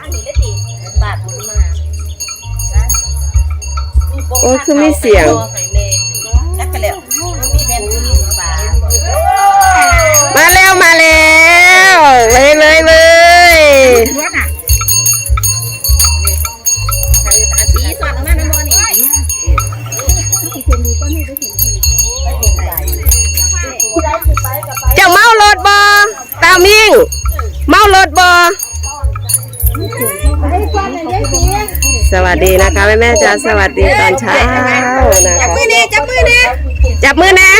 อันนี้ได้ตีบาทบุญมาโอ้คือมีเสียงจั วัสดีนะคะแม่แม่ๆจ้าสวัสดีตอนเช้านะคะจับมือนี่จับมือนี่จับมือนะ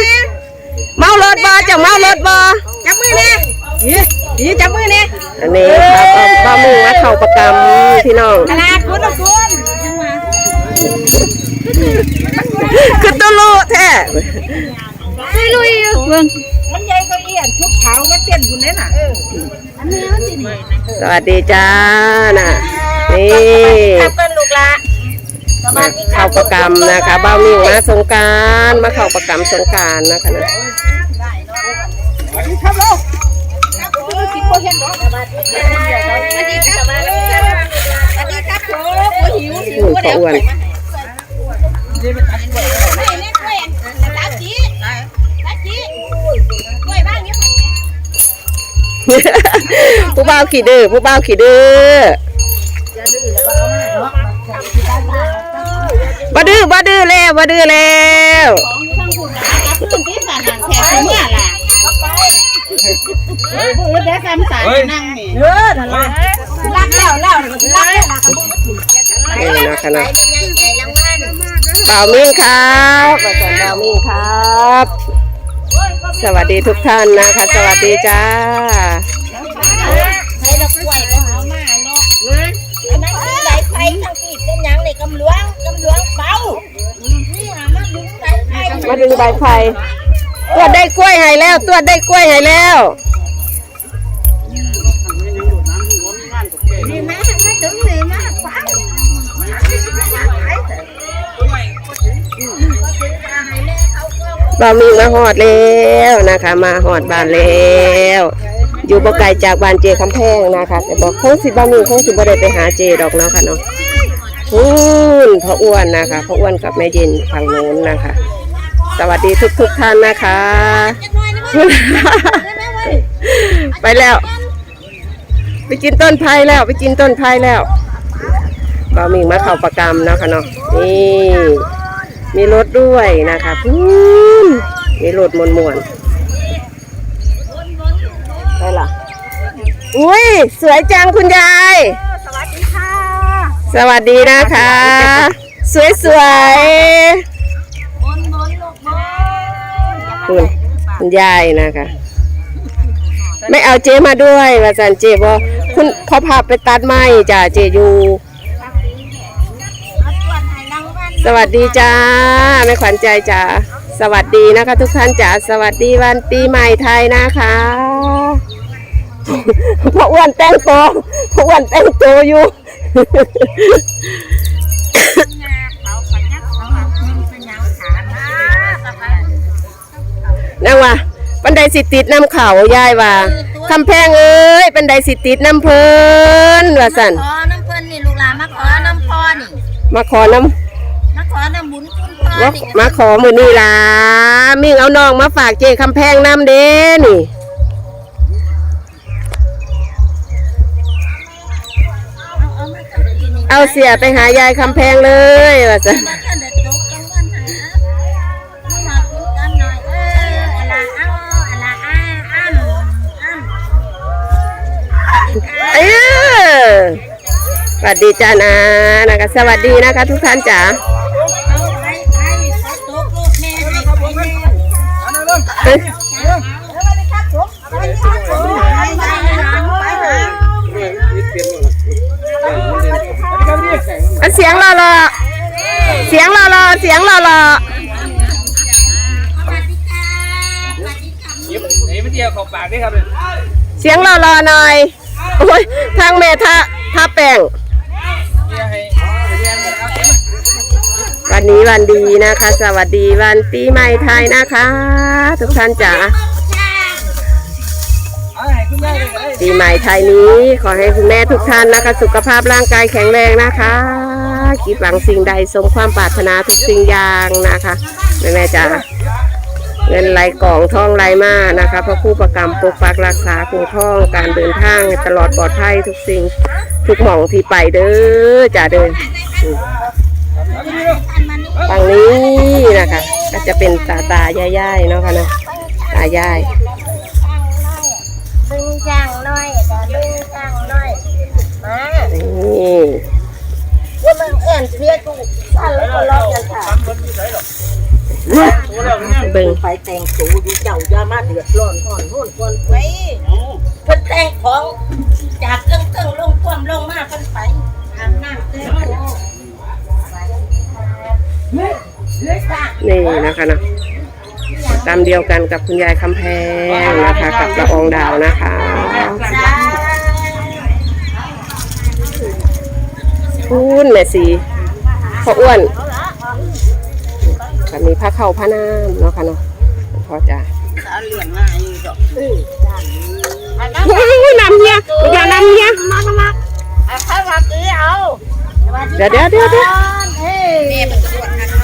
เมารถบอเจ้าเมารถบอจับมือนี่ยี่จับมือนี่อันนี้ครับป้ามือมาเข่าประกำพี่น้องตลาดคุณละคุณคือตุลูแท้ลุยลุยเบิ่งมันใหญ่ก็เอียนชุดขาวก็เต้นคุณเลยน่ะอันนี้มันสินี่สวัสดีจ้าน่ะ นี่ครับเป็นลูกละมาเข้าประกำนะคะบ้ามิงมาสงกรารมาเข้าประกำสงกรารนะคะนะครับลูกครับคุณคิดว่าเห็นหรอสวัสดีครับสวัสดีครับสวัสดีครับโอ้หิวหิวอุ้ยขออ้วนไม่เล่นด้วยตาจีตาจีด้วยบ้างเนี่ยผู้บ่าวขี่ดื้อผู้บ่าวขี่ดื้อ บ่ดื้อบ่ดื้อแล้วบ่ดื้อแล้วของอยู่ข้างคุณนะครับคุณที่สานหนังแขกเนี่ยล่ะพูดได้คำสารนั่งนี่เออนั่นล่ะรักแล้วแล้วรักแล้วล่ะนี่นะคะนะบ่าวมิ่งครับอาจารย์บ่าวมิ่งครับ สวัสดีทุกท่านนะคะ สวัสดีจ้า มาดึงใบไผ่ตัวได้กล้วยให้แล้ว ตัวได้กล้วยให้แล้วนี่แม่มาถึงนี่มาฟังบ่ามิ่งมาหอดแล้วนะคะ มาหอดบ้านแล้ว อยู่บ่ไกลจากบ้านเจคำแพงนะคะ แต่บอกคงสิบ่าวมิ่งคงสิบ่ได้ไปหาเจดอกเนาะค่ะเนาะพูนพ่ออ้วนนะคะพ่ออ้วนกับแม่เย็นฝั่งโน้นนะคะ สวัสดีทุกทุกๆท่านนะคะ ไปแล้ว ไปกินต้นไผ่แล้ว ไปกินต้นไผ่แล้วบ่าวมิ่งมาเข้าประกำนะคะเนาะนี่มีรถด้วยนะคะพูนมีรถมวนมวนๆได้ละอุ้ยสวยจังคุณยาย สวัสดีค่ะ สวัสดีนะคะ สวยสวย คุณคุณยายนะคะ ไม่เอาเจมาด้วยว่าสันเจบอคุณเขาพาไปตัดไม้จ้ะเจอยู่เอาตรวจให้รางวัลสวัสดีจ้าแม่ขวัญใจจ้าสวัสดีนะคะ ทุกท่านจ้าสวัสดีวันปีใหม่ไทยนะคะพ่ออ้วนแต่งตัวพ่ออ้วนแต่งตัวอยู่ นั่งว่าบันไดสิติดน้ำเขายายว่าคำแพงเอ้ยบันไดสิติดน้ำเพลินว่าสันขอน้ำเพิ่นนี่ลูกหลานมาขอน้ำพ่อนี่มาขอน้มาขอน้ำบุญคุณพ่อำว่านี่มาขอมือนี่ล่ะมิ่งเอาน้องมาฝากเจคำแพงน้ำเด้นี่เอาเอามาจับกินนี่เอาเสียไปหายายคำแพงเลยว่าสัน วัสดีจ้านะนะคะ สวัสดีนะคะ ทุกท่านจ๋าเอาไปไปไปตกลูกแม่ให้ไปแม่เอ้ยเอาเสียงรอรอเสียงรอรอเสียงรอรอนี่ไม่เดียวเข้าปากได้ครับเลยเสียงรอรอหน่อย โอ้ยทางเมทาทาแป้ง นนี้วันดีนะคะ สวัสดีวันปีใหม่ไทยนะคะ ทุกท่านจ๋าปีใหม่ไทยนี้ขอให้คุณแม่ทุกท่านนะคะ สุขภาพร่างกายแข็งแรงนะคะคิดหวังสิ่งใดสมความปรารถนาทุกสิ่งอย่างนะคะแม่แม่จ๋าเงินไหลกล่องทองไหลมานะคะพระผู้ประกรรมปกปักรักษาคุ้มครองการเดินทางตลอดปลอดภัยทุกสิ่งทุกหม่องที่ไปเด้อจ้าเดิน ฝั่งนี้นะคะ ก็จะเป็นตาตายายายๆเนาะค่ะเนาะตายายดึงจ้างน้อยก็ดึงจ้างน้อยมานี่ว่ามึงเอ็นเสียกูสั่นแล้วก็รอกันค่ะเบิ่งไปแต่งตัวอยู่เจ้าอย่ามาเดือดร้อนก่อนโน่นก่อนไปเพิ่นแต่งของจากเกิ้งเกิ้งลงท่วมลงมาเพิ่นไปอาบน้ำเต็ม นี่นะคะเนาะตามเดียวกันกับคุณยายคำแพงนะคะ กับละอองดาวนะคะจ้าพูนแม่สีพ่ออ้วนก็มีผ้าเข้าผ้าน้ำเนาะค่ะเนาะพอจ้ะเอาเหรียญมาอยู่ดอกเออจ้าอันนั้นโอ้ยน้ำเฮียอย่าน้ำเฮียมามามาเอาข้าวมากี้เอาเดี๋ยวเดี๋ยวเดี๋ยวเดี๋ยว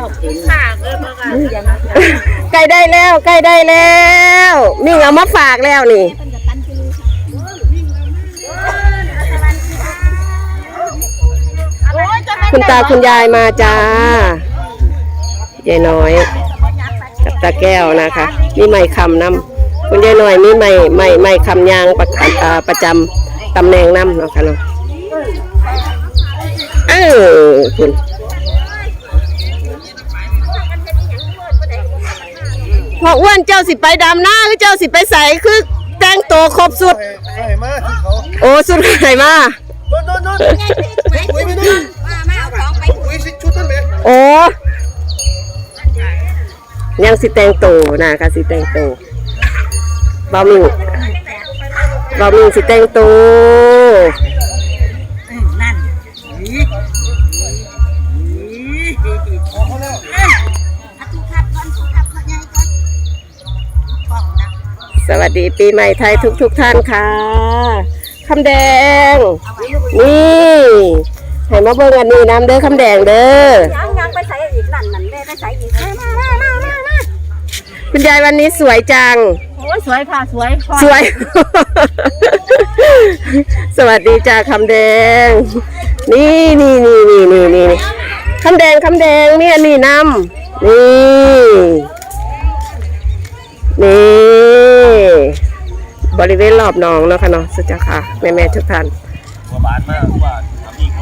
ชอบกินข้าวเออมากันอย่ามาใกล้ได้แล้วใกล้ได้แล้วมิ่งเอามาฝากแล้วนี่คุณตาคุณยายมาจ้ายายน้อย กับตาแก้วนะคะมีไม้คำนำคุณยายน้อยมีไม้ไม้ไม้คำยางประกันอ่าประจำตำแหน่งนำเนาะค่ะเนาะเออคุณ พออ้วนเจ้าสิไปดำหน้าหรือเจ้าสิไปใส่คือแต่งตัวครบสุด ใส่มาที่เขาโอ้สุดไหนมาโน่นโน่นโน่นอุ้ยไม่นู่นอุ้ยสิชุดนั่นเลยโอ้ยังสิแต่งตัวนะคะสิแต่งตัวบามิงบามิงสิแต่งตัว วัสดีปีใหม่ไทยทุกทุกๆท่านค่ะคำแดง นี่ให้มาเบิ่งอันนี้น้ำเด้อคำแดงเด้อยังยังไปใส่อีกนั่นนั่นแม่ไปใส่อีกมามามามามาคุณยายวันนี้สวยจังโอ้ยสวยค่ะสวยสวย สวัสดีจ้าคำแดง นี่นี่นี่นี่นี่นี่คำแดงคำแดงมีอันนี้นำนี่นี่ บริเวณรอบหนองเนาะค่ะเนาะสุจ้าค่ะแม่แม่ทุกท่านหัวบานมากว่าทำอีก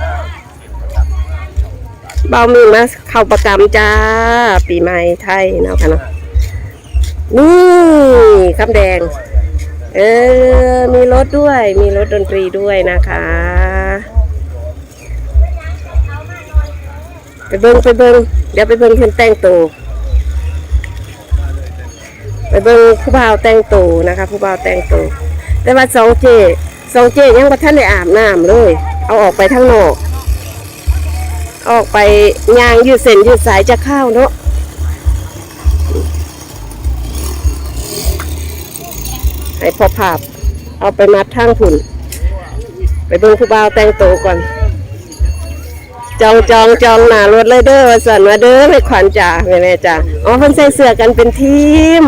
เบามือมาเข้าประกรรมจ้า ปีใหม่ไทยเนาะค่ะเนาะนี่คำแดง เออ มีรถด้วย มีรถดนตรีด้วยนะคะไปเบิงไปเบิงเดี๋ยวไปเบิงเพิ่นแต่งตัว ไปเบิงผู้บ่าวแต่งตัวนะคะ ผู้บ่าวแต่งตัวแต่ว่าสองเจสองเจยังบ่ทันได้อาบน้ำเลย เอาออกไปข้างนอก ออกไปยางยืดเส้นยืดสายจะเข้าเนาะให้พอภาพ เอาไปมัดทางผุนไปเบิ่งผู้บ่าวแต่งตัวก่อนจองจองจองหน้ารถเลยเด้อว่าสันว่าเด้อไม่ขวัญจ่าแม่แม่จ่าอ๋อเพิ่นใส่เสื้อกันเป็นทีม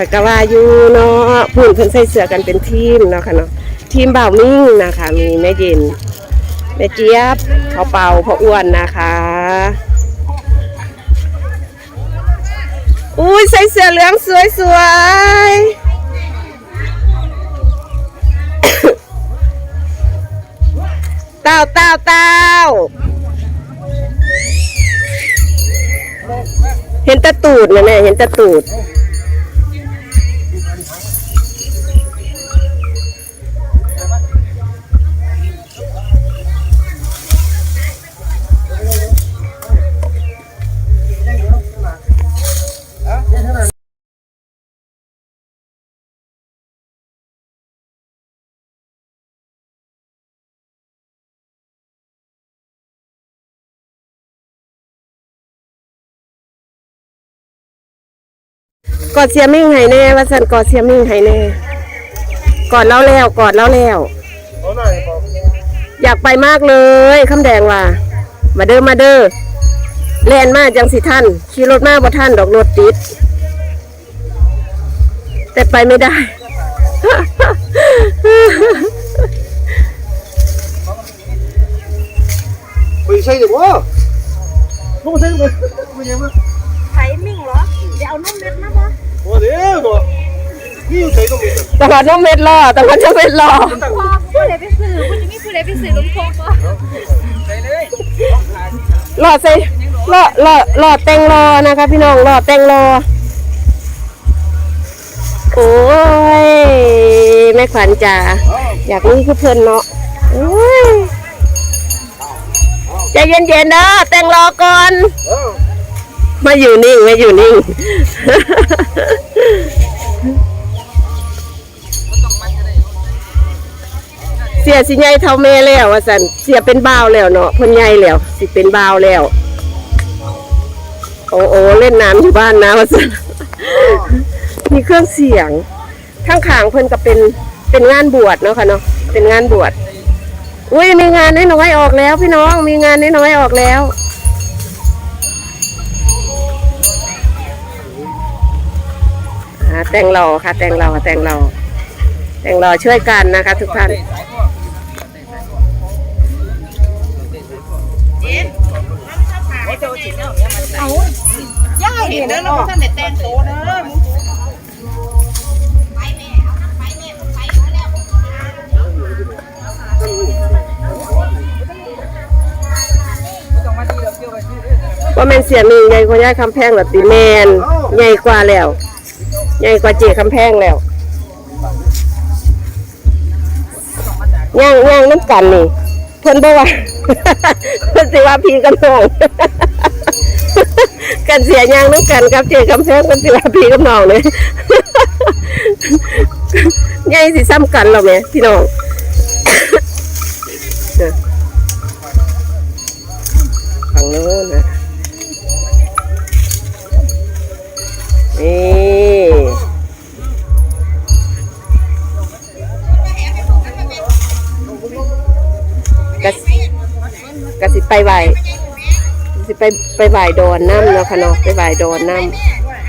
ข่อยก็ว่าอยู่เนาะพุ่นเพิ่นใส่เสื้อกันเป็นทีมเนาะค่ะเนาะทีมบ่าวมิ่งนะคะ มีแม่เย็นแม่เจี๊ยบเขาเป่าพ่ออ้วนนะคะอุ้ยใส่เสื้อเหลืองสวยสวยเต้าเต้าเต้าเห็นตะตูดนะแม่เห็นตะตูด กอดเสียมิ่งให้แน่ว่าสันกอดเสียมิ่งให้แน่กอดแล้วแล้วกอดแล้วแล้วเอาหน่อยบอกอยากไปมากเลยคำแดงว่า มาเด้อมาเด้อแลนมาจังสิท่านขี่รถมาบ่ท่านดอกรถติด แต่ไปไม่ได้ ไปใช่หรือวะมึงใช่ไหมมึงยังไงไถมิ่งเหรอเดี๋ยวเอานุ่มเม็ดมาปะโอ้ เดี๋ยวตัวนี่อยู่ใส่ตรงนี้ตลอดน้องเม็ดรอตลอดน้องเม็ดรอพอผู้ใดไปซื้อผู้จะมีผู้ใดไปซื้อลุงโคกปะรอใส่รอรอรอแตงรอนะคะพี่น้องรอแตงรอโอ้ยแม่ขวัญจ๋าอยากนี่คือเพิ่นเนาะโอ้ยใจเย็นๆเด้อแตงรอก่อน เออมาอยู่นิ่งไมาอยู่นิ่ง เสียสิใหญ่เท่าแม่แล้วว่าสันเสียเป็นบ่าวแล้วเนาะเพิ่นใหญ่แล้ว สิเป็นบ่าวแล้ว โอ้โอเล่นน้ำอยู่บ้านนะว่าสันมีเครื่องเสียงข้างขางเพิ่นก็เป็นเป็นงานบวชเนาะค่ะเนาะเป็นงานบวชอุ้ยมีงานน้อยๆออกแล้ว พี่น้องมีงานน้อยๆออกแล้ว อ่าแต่งรอค่ะ แต่งรอแต่งรอแต่งรอช่วยกันนะคะ ทุกท่านย่าเห็นแล้วเราท่านแต่งโตเนอะไปแม่เอาน้ำไปแม่ไปแล้วว่าแมนเสียมีใหญ่กว่าย่าคำแพงหรือติแมนใหญ่กว่าแล้ว ใหญ่กว่าเจคำแพงแล้วย่างย่างน้ำกันนี่เพิ่นบอกว่าเพิ่นสิว่าพี่กันน้องกันเสียย่างน้ำกันกับเจคำแพงกันสิว่าพี่กับน้องเลยใหญ่สิซ้ำกันเราไหมพี่น้องฝั่งโน้นนะ ไปไหวสิไปไปไหวดอนน้ำเนาะค่ะเนาะไปไหวดอนน้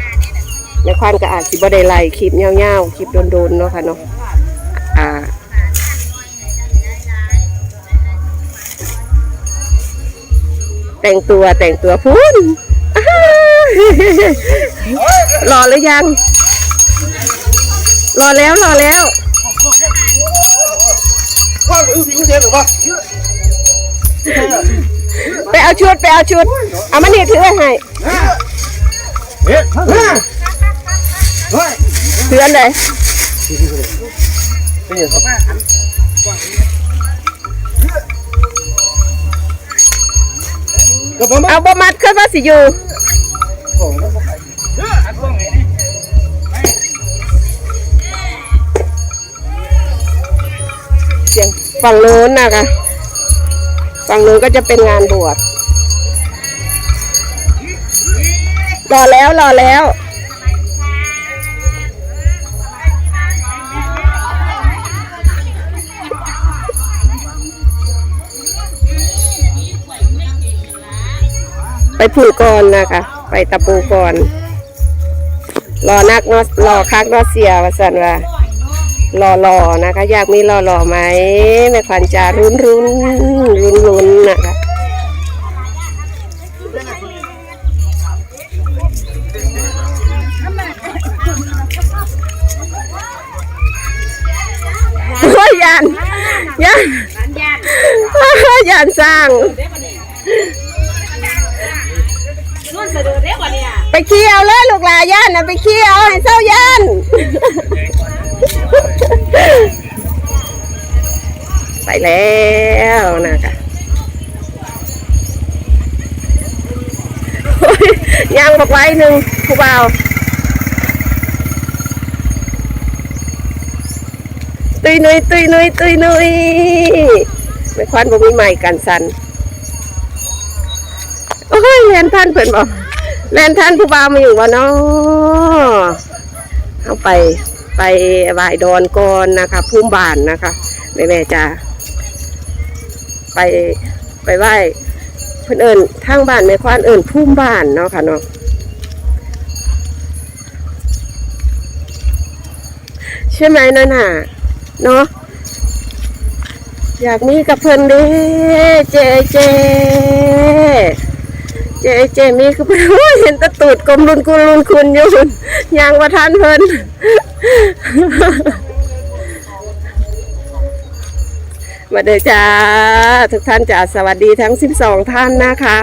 ำในความก็อาจสิบ่ได้ไล่คลิปเงาวๆคลิปโดนๆเนาะค่ะเนาะอ่าแต่งตัวแต่งตัวพูนรอหรือยัง รอแล้วรอแล้วว่าหรือสิว เอวะไปเอาชุดไปเอาชุด เอามานี่ถือไว้ให้เถืออันใดเป็นยังไงก็ประมาณเอาบ่มัดขึ้นว่าสิอยู่เสียงฝั่งโน้นนะคะ ฝั่งโน้นก็จะเป็นงานบวชรอแล้วรอแล้ว ไปผูกก่อนนะคะ ไปตะปูก่อน รอนักนาะรอคักเนาะเสียว่าสันว่า รอรอนะคะ อยากมีรอรอไหมแม่ขวัญจารุนรุนรุนรุนนะคะโอ้ยยันยันยันสร้างรุนเสด็จเรียกว่าเนี่ยไปเคี่ยวเลยลูกหลานย่านนะไปเคี่ยวให้เศร้าย่าน ไปแล้วนะคะย่างบอกไว้หนึ่งผู้บ่าวตุยนุยตุยนุยตุยนุยไม่ควันบ่มีใหม่กันสันโอ้ยแลนท่านเพิ่นบอกแลนท่านผู้บ่าวมาอยู่บ่เนาะเข้าไป ไปไหว้ดอนก่อนนะคะพุ่มบานนะคะแม่แม่จะไปไปไหว้เพื่อนเอิญทางบ้านแม่ควานเอิญพุ่มบานเนาะค่ะเนาะใช่ไหมนั่นน่ะเนาะอยากมีกับเพื่อนเด้เจเจ เจเจมีคือเพิ่นโอ้ยเห็นตะตูดกลมรุนกุลุนคุณอยู่พุ่นยางว่าท่านเพิ่นมาเด้อจ้า ทุกท่านจ้าสวัสดีทั้ง 12 ท่านนะคะ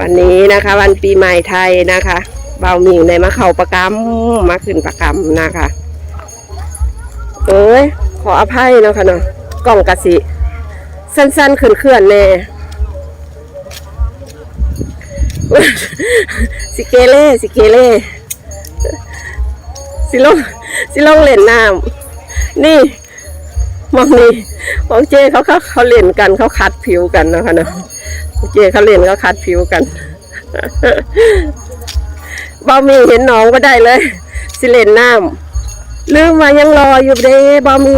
วันนี้นะคะวันปีใหม่ไทยนะคะเบาหมิงในมาเข่าประกำมาขึ้นประกำนะคะเอ้ยขออภัยเนาะค่ะเนาะกล่องกะสิ สั้นๆเคลื่อนๆแน่ สิเกเล่สิเกเล่สิลงสิลงเล่นน้ำนี่มองนี่มองเจเขาเขาเขาเล่นกันเขาคัดผิวกันนะคะเนาะเจเขาเล่นเขาคัดผิวกันบอมีเห็นน้องก็ได้เลย สิเล่นน้ำลืมมายังรออยู่เด้บอมี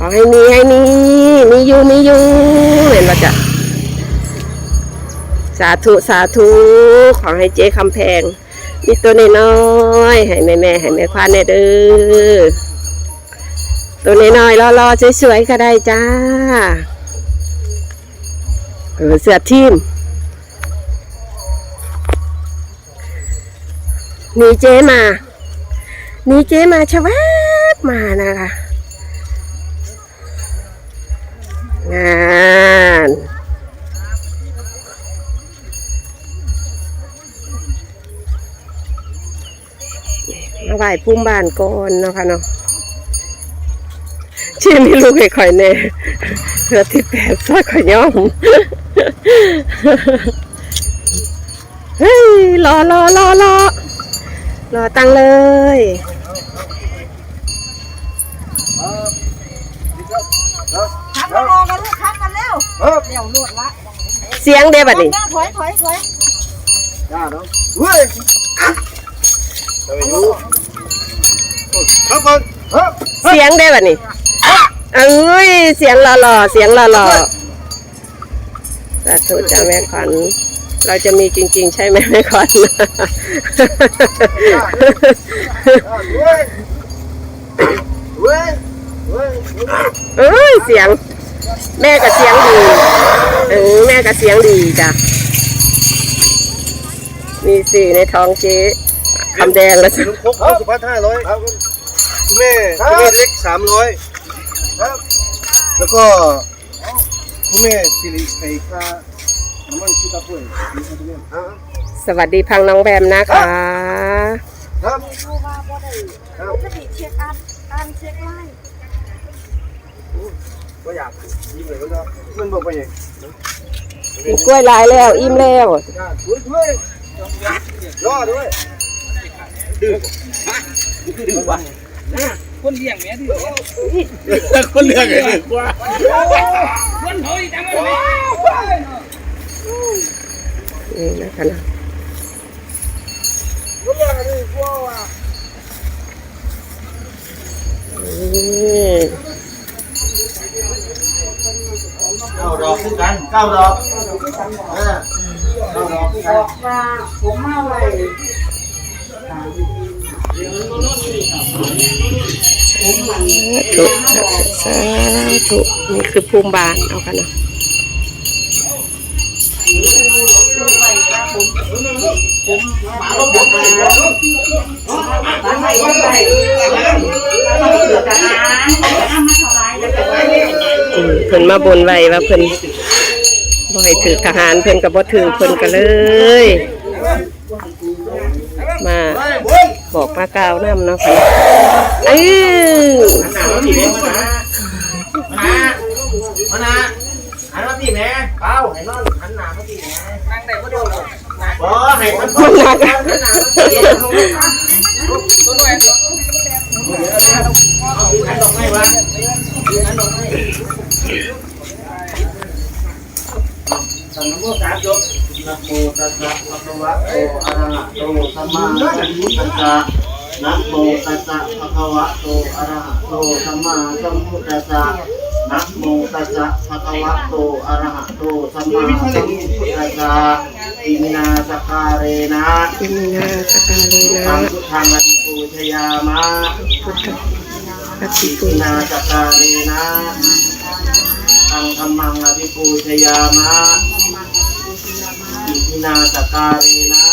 ขอให้มีให้มี มีอยู่มีอยู่เห็นป่ะจ๊ะสาธุสาธุขอให้เจ๊คำแพง มีตัวน้อยๆให้แม่แม่ให้แม่ควานแน่เด้อตัวน้อยๆรอๆสวยๆก็ได้จ้าเออเสือทีมนี่เจ๊มานี่เจ๊มาชะแวบมานะคะ งานมาไหว้พุ่มบ้านก่อนเนาะค่ะเนาะชื่อนี้ลูกให้ข่อยแน่เพื่อที่แปดซอยข่อยย่อมเฮ้ยรอรอรอรอรอตังเลย เออเร็วรวดละเสียงเด้บัดนี้ถอยถอยถอยจ้าเนาะเฮ้ยจะไปดูครับก่อนเฮ้ยเสียงได้บัดนี้เอ้ยเสียงหล่อๆเสียงหล่อๆสาธุจ้าแม่ขวัญเราจะมีจริง ๆ ใช่ไหมแม่ขวัญเฮ้ยเฮ้ยเฮ้ยเอ้ยเสียง แม่ก็เสียงดีเออแม่ก็เสียงดีจ้ะมีสี่ในท้องเจ๊คำแดงแล้วจ้ะลุงพกสุพัฒน์ห้าร้อยคุณแม่คุณแม่เล็กสามร้อยแล้วก็คุณแม่สิริไอ้ค่าน้ำมันคิดตะปุ้ยครับสวัสดีพังน้องแบมนะคะครับเข้ามาบ่ได้ปกติเช็คอันอันเช็คไล่ ก็อยากยิ้มเลยก็มันบอกไปยังกินกล้วยลายแล้ว อิ่มแล้วด้วยรอด้วยดื้อดื้อวะคนเลี้ยงแม่ที่คนเลือกไงดื้อกว่าคนเฮ้ยจังเลยนี่นะคะนะนี่ เก้าดอกคู่กันเก้าดอกอ่าเก้าดอกคู่กันว่าผมมาไว้ธุสาธุนี่คือภูมิบานเอากันเนาะบ้านไว้ไว้ต้องเสือทหารเอามาถวายแล้วก็ไว้อืม เพิ่นมาบนไว้ว่าเพิ่นบ่ให้ถือทหารเพิ่นก็บ่ถือเพิ่นก็เลย มาบอกมากล่าวนํเนาะค่ะเอ้ยมามานะหันมาพี่แม่เป้าให้นอนหันหน้ามาพี่แม่นั่งได้ก็โดนบ่ให้มันมันหนักอะตัวด้วยหันดอกไม้วะหันดอกไม้สั่งน้ำมันนาพุทธัสสะ นะโมตัสสะภะคะวะโตอะระหะโตสัมมาสัมพุทธัสสะนะโมตัสสะภะคะวะโตอะระหะโตสัมมาสัมพุทธัสสะอิมินาสการเรนะอิมินาสการเลสันะงพุทธังอภิปู ชยามะปฏิอิปุนาสการเรนะสังธรรมังอภิปูชยามะอิมินาสการเรนะ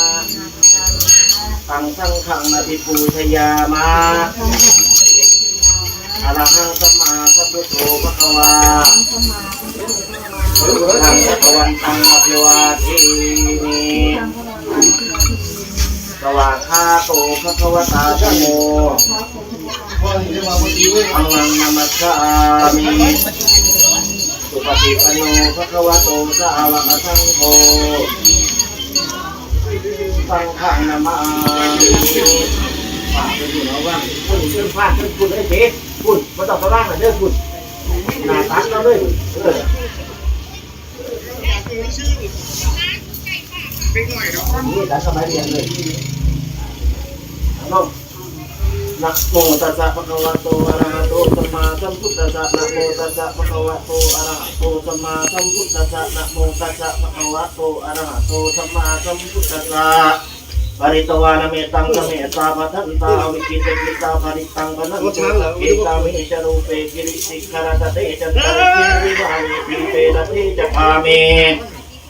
สังสังฆังอภิปูชยามะอะระหังสัมมาสัมพุทโธภะคะวาทางพระวันตังอภิวาเทมิสวากขาโตภะควตาธโมอังนังนามัสสามิสุปฏิปันโนภะควะโตสาวกสังโฆสังฆังนามาฝากไปอยู่นะว่าคุณเชื่อพาดคุณคุณได้เจ๊คุณมาต่อสว่างหน่อยเด้อคุณหน้าตันเราเลยเออนี่ตัดสมัยเรียนเลย น้องนะโมตัสสะภะคะวะโตอะระหะโตสัมมาสัมพุทธัสสะนะโมตัสสะภะคะวะโตอะระหะโตสัมมาสัมพุทธัสสะนะโมตัสสะภะคะวะโตอะระหะโตสัมมาสัมพุทธัสสะปริตวานเมตังเมตตาปัทันตาวิจิตกิตาปริตังปนันตุกิตามิจรูเปกิริสิกขารตเตจันตะกิริวิวานิปิเตระเตจยันตุเอวาชระชระวิสเมยกขันตปนาเม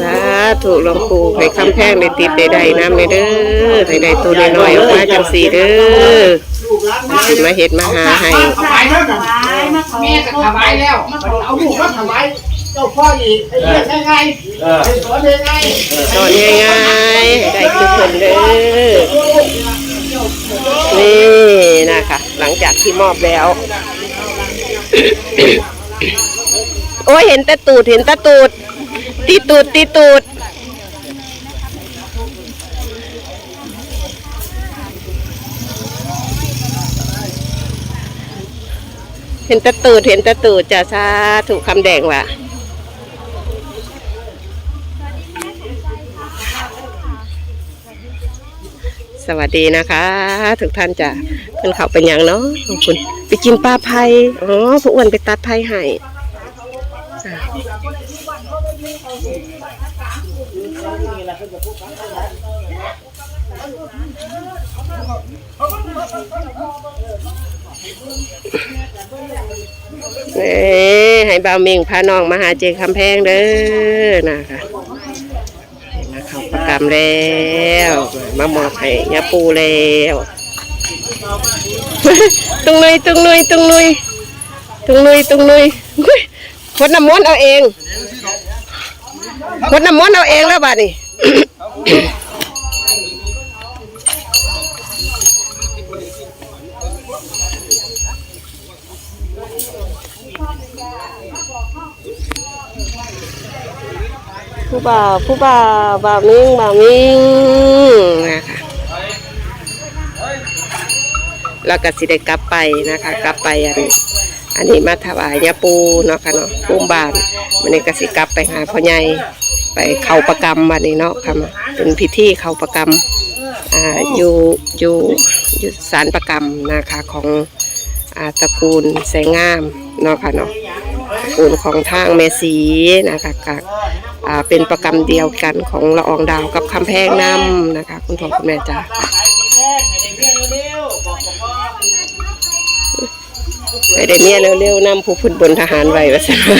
สาธุหลวงปู่ให้คำแพงได้ติดได้ได้น้ำเลยเด้อให้ได้ตัวน้อยๆออกมาจังสีเด้อสิมาเฮ็ดมาหาให้ถวายแล้วแม่ก็ถวายแล้วเอาลูกมาถวายเจ้าพ่ออีกไอ้เรื่องยังไงเออไอ้สอนยังไงสอนง่ายๆได้ทุกคนเด้อนี่นะคะหลังจากที่มอบแล้ว โอ้ยเห็นต่ตูดเห็นต่ตูด ตีตูดตีตูด เห็นต่ตูดเห็นต่ตูดจ้ะสาถูกคำแดงว่ะสวัสดีนะคะทุกท่านจะขึ้นเขาเป็นอย่างเนาะขอบคุณ ไปกินปลาไผ่อ๋อผู้อ้วนไปตัดไผ่ให้ เอ้ให้บ่าวเมงพาน้องมาหาเจคำแพงเด้อนะคะมาเข้าประกรรมแล้ว มามอบให้ยาปูแล้วตุงนุยตุงนุยตุงนุยตุงนุยตุงนุย คนน้ำมนต์เอาเองคนน้ำมนต์เอาเองแล้วบ้านี้ผู้บ่าวผู้บ่าวบ่าวมิงบ่าวมิงนะคะแล้วก็สิได้กลับไปนะคะ กลับไปอัน อันนี้มาถวายยาปูเนาะค่ะเนาะปูมบานมันนี้กสิกลับไปหาพ่อใหญ่ไปเข้าประกรรมวันนี้เนาะค่ะเป็นพิธีเข้าประกรรมอ่าอยู่อยู่อยู่สารประกรรมนะคะของอาตระกูลแสงงามเนาะค่ะเนาะตระกูลของทางเมสีนะคะกับอ่าเป็นประกรรมเดียวกันของละอองดาวกับคำแพงน้ำนะคะ คุณพ่อคุณแม่จ้า ไปได้เมียเร็วๆนำผู้พุ่นบนทหารไว้ว่าซั่นส่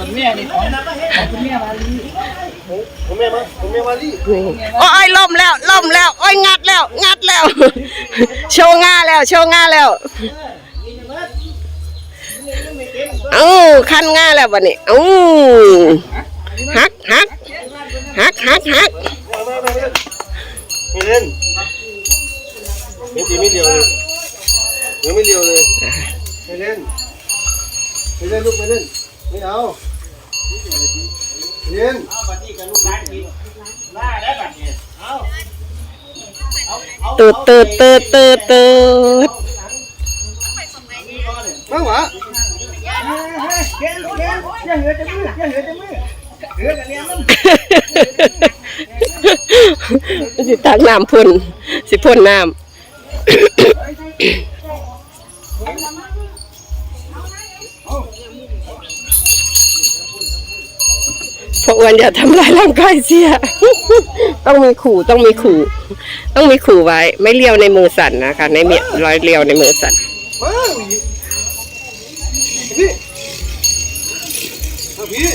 วนแม่นี่ของของคุณแม่มาลีผมแม่มาผมแม่มาลี่นี่โอ้ยล่มแล้วล่มแล้วโอ้ยงัดแล้ว งัดแล้ว โชว์ง่าแล้วโชว์ง่าแล้วเอ้าขั้นง่าแล้วบัดนี้เอ้าฮักฮักฮักฮักฮักไม่เล่น ไม่ตีไม่เดียวเลยยังไม่เดียวเลยไม่เล่นไม่เล่นลูกไม่เล่นไม่เอาเล่นตืดตืดตืดตืดตืดนั่งหวะสิตักน้ำพ่นสิพ่นน้ำ พวกอ้วนอย่าทำลายร่างกายเสีย ต้องมีขู่ต้องมีขู่ ต้องมีขู่ไว้ ไม่เลี้ยวในมือสั่นนะคะ ในเมียรอยเลี้ยวในมือสั่นมาพี่มาพี่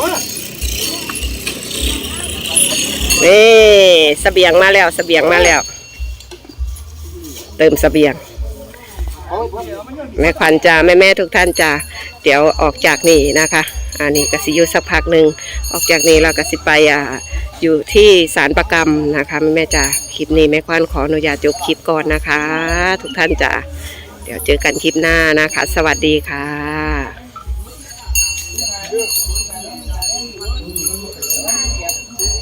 มานี่เสบียงมาแล้วเสบียงมาแล้ว เติมสเสบียงแม่ขวัญจ้าแม่แม่ทุกท่านจ้าเดี๋ยวออกจากนี่นะคะอันนี้กสิยุสักพักหนึ่งออกจากนี้เรากสิไปอ่าอยู่ที่สารประกรรมนะคะแม่แม่จ้าคลิปนี้แม่ขวัญขออนุญาตจบคลิปก่อนนะคะ ทุกท่านจ้าเดี๋ยวเจอกันคลิปหน้านะคะ สวัสดีค่ะ